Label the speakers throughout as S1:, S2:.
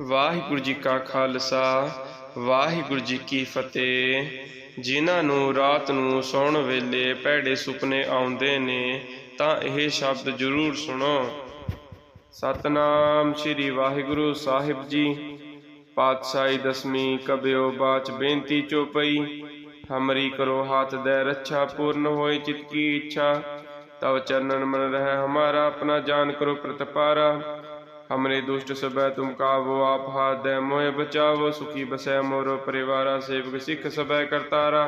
S1: ਵਾਹਿਗੁਰੂ ਜੀ ਕਾ ਖਾਲਸਾ, ਵਾਹਿਗੁਰੂ ਜੀ ਕੀ ਫਤਿਹ। ਜਿਨ੍ਹਾਂ ਨੂੰ ਰਾਤ ਨੂੰ ਸੌਣ ਵੇਲੇ ਭੈੜੇ ਸੁਪਨੇ ਆਉਂਦੇ ਨੇ, ਤਾਂ ਇਹ ਸ਼ਬਦ ਜ਼ਰੂਰ ਸੁਣੋ। ਸਤਨਾਮ ਸ੍ਰੀ ਵਾਹਿਗੁਰੂ ਸਾਹਿਬ ਜੀ। ਪਾਤਸ਼ਾਹੀ ਦਸਵੀਂ ਕਬਿਓ ਬਾਚ ਬੇਨਤੀ ਚੋਪਈ ਹਮਰੀ ਕਰੋ ਹਾਥ ਦੇ ਰੱਛਾ ਪੂਰਨ ਹੋਏ ਚਿਤ ਕੀ ਇੱਛਾ। ਤਵ ਚਰਨਨ ਮਨ ਰਹਿ ਹਮਾਰਾ, ਆਪਣਾ ਜਾਨ ਕਰੋ ਪ੍ਰਤਪਾਰਾ। हमरे दुष्ट सबै तुम कावो, आप हाथ दे मोह बचावो, सुखी बसै मोरो परिवारा सेवक सिख सबै करतारा।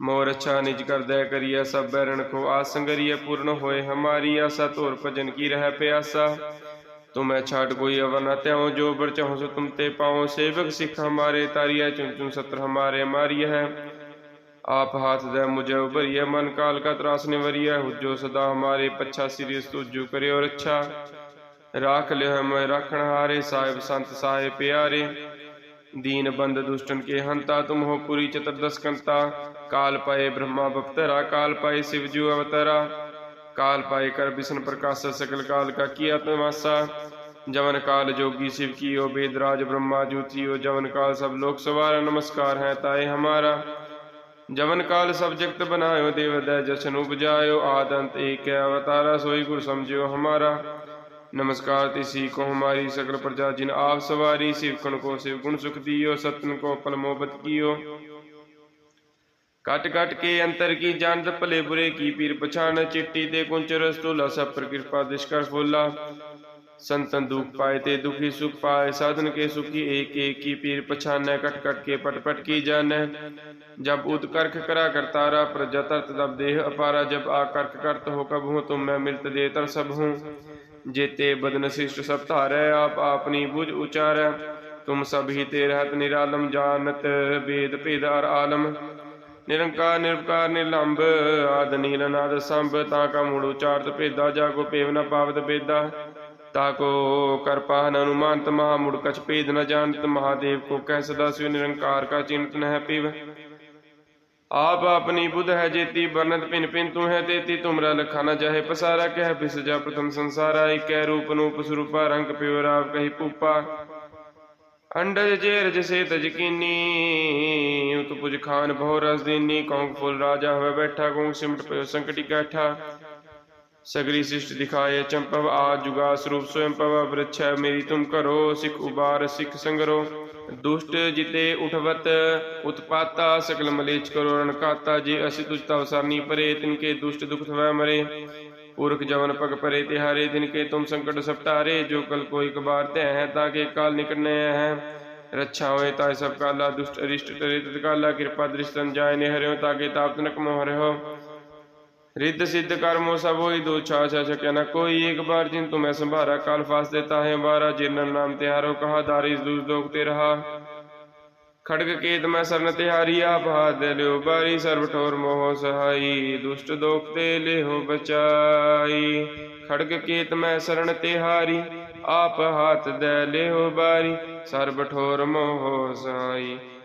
S1: मोर अच्छा निज कर दे, करिय सब बैरण को आसंगरिय पूर्ण होए हमारी आशा, तोर भजन की रह प्यासा। तुम्हें छाट कोई अवर न जो बर चाहो सो तुम ते पाओ सेवक सिख हमारे, तारिया चुन चुन सत्र हमारे, मारिय है। आप हाथ दे मुझे उबरिय मन काल का त्रास निवरिय, हुजो सदा हमारे, पच्छा सिरिय तुजो करे और अच्छा ਰਾਖ ਲਿਓ ਮੈਂ ਰੱਖਣ ਹਾਰੇ ਸਾਹਿਬ ਸੰਤ ਸਾਹਿਬ ਪਿਆਰੇ ਦੀਨ ਬੰਦ ਦੁਸ਼ਟਨ ਕੇ ਹੰਤਾ ਤੁਮ ਹੋ ਪੁਰੀ ਚਤੁਰਦਸ ਕੰਤਾ ਕਾਲ ਪਾਏ ਬ੍ਰਹਮਾ ਬਪਤਰਾ ਕਾਲ ਪਾਏ शिव जू अवतरा काल पाए कर विष्णु प्रकाश सकल काल का किया तमासा जवन काल जोगी शिव की ओ वेदराज ब्रह्मा जूती ओ जवन काल सब लोक सवार नमस्कार है ताए हमारा जवन काल सब जगत बनायो देव दय जशन उपजायो आदंत एक अवतारा सोई गुरु समझियो हमारा नमस्कार, तिसी को हमारी सकल प्रजा, जिन आप सवारी शिवकन को शिव गुण सुख दियो सतन को पल मोहब्बत कियो। कट कट के अंतर की जानत भले बुरे की पीर पछान चिट्टी ते कुंचर, स्थूला सब पर कृपा, दुष्कर फूला। संतन दुख पाए ते दुखी, सुख पाए साधन के सुखी एक एक की पीर पछान कट कट के पट पट की जान। जब उत्कर्ष करा करतारा प्रजा तरत दब देह अपारा। जब आकर्ष करत हो कब हूँ, तुम मैं मिलत दे तर सब हूँ। जेते बदन शिष्ट सब तारै आप आपनी बुझ उचारै तुम सब ही ते रहत निरालम जानत वेद भेद अर आलम निरंकार निरपकार निलंब आद नील नाद संभ ताका मूड़ उचारत भेदा जागो पेव न पावत बेदा ताको कर पाहन अनुमानत महामूढ़ कछ भेद न जानत महादेव को कह सदा शिव निरंकार का चिंत न है पिव आप अपनी बुध है जेती बरनत पिन पिन तू है तेती तुमरा लखा न जाहे पसारा कह बिस जा प्रथम संसारा एक रूप नूप स्वरूपा रंग प्योरा कही पूपा अंडज जेर जसे तजकीनी उत पुज खान बहु रस दीनी कौंक फुल राजा हुए बैठा कौंक सिमट पयो संकटी कैठा सगरी शिष्ट दिखाए चंपव आ जुगा स्वरूप स्वयं पव वृक्ष मेरी तुम करो सिख उबार सिख संगरो दुष्ट जिते उठवत उत्पाता सकल मलेच करो रणकाता जे असि तुझ तव सरनी परे तिनके दुष्ट दुख थवै मरे पुरख जवन पग परे तिहारे तिनके तुम संकट सपटारे जो कल को एक बार तय है ताके काल निकटने है रक्षा होए ताय सब काला दुष्ट अरिष्ट टरे तत्काला कृपा दृष्टन जाय ने हरियो ताके ताप तनक मोह रहो रिद्ध सिद्ध कर्मो सब होई दो छा छा छक्या न कोई एक बार जिन तुम्हें संभारा काल फास देता है बारा जिन नाम तिहारो कहा दारिस दूर दोग ते रहा खड़ग केत मैं सरन तिहारी आप हाथ दे लियो बारी सर्व ठोर मोह सहाई दुष्ट दोख ते ले हो बचाई खड़ग केत मैं शरण तिहारी आप हाथ दे ले हो बारी सर्व ठोर मोह सहाई